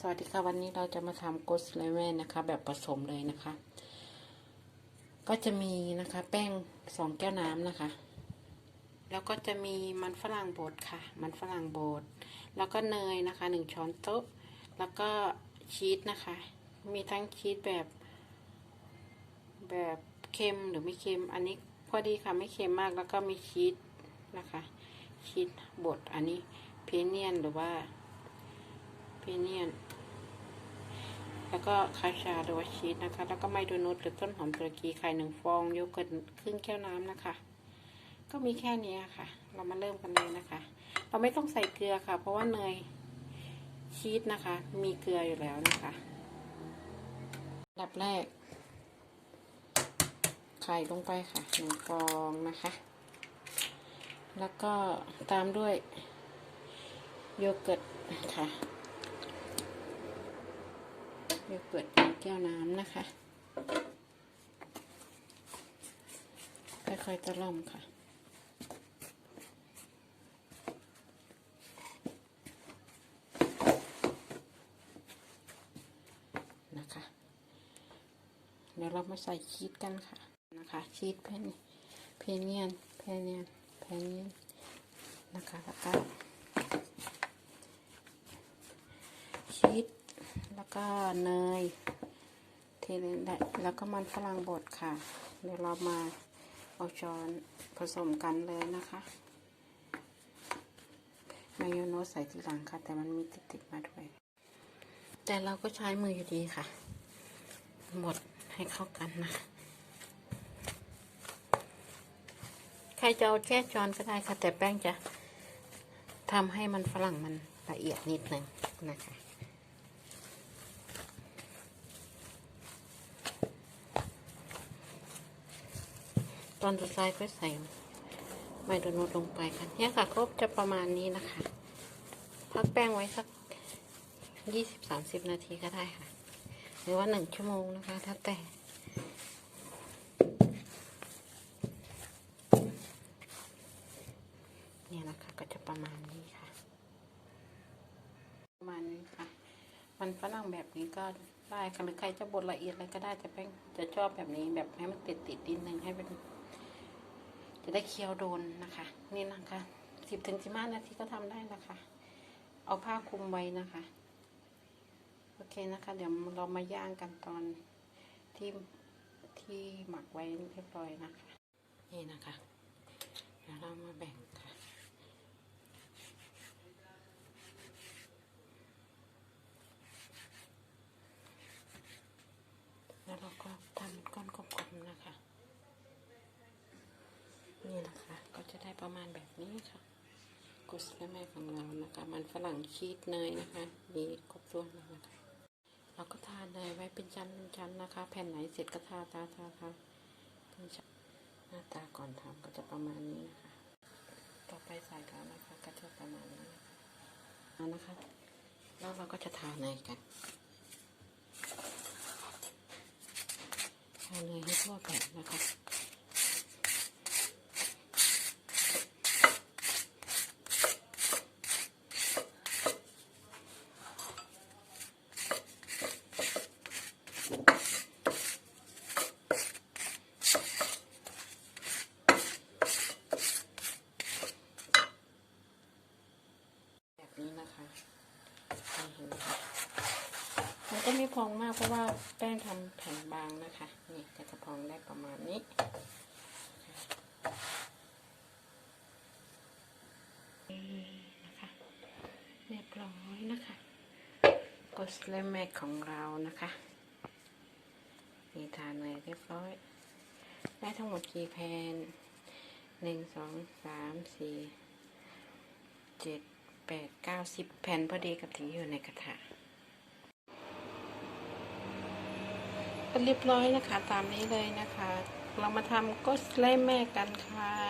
สวัสดีค่ะวันนี้เราจะมาทำโกสเลเวนนะคะ แบบผสมเลยนะคะ ก็จะมีนะคะ แป้งสองแก้วน้ำนะคะ แล้วก็จะมีมันฝรั่งบดค่ะ มันฝรั่งบดแล้วก็เนยนะคะหนึ่งช้อนโต๊ะ แล้วก็ชีสนะคะ มีทั้งชีสแบบ แบบเค็มหรือไม่เค็ม อันนี้พอดีค่ะไม่เค็มมากแล้วก็มีชีสนะคะชีสบดอันนี้เพเนียนหรือว่า พเนียน แล้วก็คาชาหรือว่าชีสนะคะ แล้วก็ไมโดนัทหรือต้นหอมตุรกีไข่หนึ่งฟองโยเกิร์ตครึ่งแก้วน้ำนะคะ ก็มีแค่นี้ค่ะ เรามาเริ่มกันเลยนะคะ เราไม่ต้องใส่เกลือค่ะ เพราะว่าเนยชีสนะคะ มีเกลืออยู่แล้วนะคะดับแรก ไข่ลงไปค่ะหนึ่งฟองนะคะ แล้วก็ตามด้วยโยเกิร์ตค่ะ โยเกิร์ตแก้วน้ำนะคะ ค่อยๆตะล่อมค่ะนะคะ เดี๋ยวเรามาใส่ชีสกันค่ะนะคะชีสเพนเพเนียนเพเนียนเพเนียนนะคะแล้วก็ ชีส แล้ว ก็เนยเทเลนด้แล้วก็มันฝรั่งบดค่ะ เดี๋ยวเรามาเอาช้อนผสมกันเลยนะคะมายองเนสใส่ทีหลังค่ะ แต่มันมีติดๆมาด้วย แต่เราก็ใช้มืออยู่ดีค่ะ หมดให้เข้ากันนะ ใครจะเอาแช่จอนก็ได้ค่ะ แต่แป้งจะทำให้มันฝรั่งมันละเอียดนิดหนึ่งนะคะ อนสุดท้ายก็ใส่ไมโดนัทลงไปค่ะเนี่ยค่ะก็จะประมาณนี้นะคะ พักแป้งไว้สักยี่สิบสามสิบนาทีก็ได้ค่ะ หรือว่าหนึ่งชั่วโมงนะคะถ้าแต่เนี่ยนะคะก็จะประมาณนี้ค่ะ ประมาณนี้ค่ะ มันฝรั่งแบบนี้ก็ได้ค่ะหรือใครจะบดละเอียดอะไรก็ได้จะแป้งจะชอบแบบนี้แบบให้มันติดติดๆนิดนึงให้เป็น จะได้เคี้ยวโดนนะคะ นี่นะคะสิบถึงสิบห้านาทีก็ทำได้นะคะ เอาผ้าคลุมไว้นะคะ โอเคนะคะ เดี๋ยวเรามาย่างกันตอนที่ที่หมักไว้เรียบร้อยนะคะ นี่นะคะเดี๋ยวเรามาแบ่งค่ะ แล้วเราก็ทำก้อนกลมๆนะคะ นี่นะคะ ก็จะได้ ประมาณแบบนี้ค่ะกุสแลแม่ของเรานะคะ มันฝรั่งชีสเนยนะคะ มีครบถ้วนเลยนะคะเราก็ทาเนยไว้เป็นชั้นเป็นชั้นนะคะ แผ่นไหนเสร็จก็ทาทาทาทาเป็นชั้นหน้าตาก่อนทำก็จะประมาณนี้นะคะ ต่อไปใส่แล้วนะคะ ก็จะประมาณนี้นะคะนะคะ แล้วเราก็จะทาเนยกันทาเนยให้ทั่วแผ่นนะคะ แบบนี้นะคะให้เห็นค่ะมัน ก็ไม่พองมากเพราะว่าแป้งทำแผ่นบางนะคะ นี่ก็จะพองได้ประมาณนี้นะคะเรียบร้อยนะคะกสเลมแมกของเรานะคะนี่ทานเลยเรียบร้อย ได้ทั้งหมดกี่แผ่นหนึ่งสองสามสี่เจ็ดแปดเก้าสิบแผ่นพอดีกับที่อยู่ในกระถา็เรียบร้อยนะคะ ตามนี้เลยนะคะ เรามาทำก็สไลแม่กันค่ะ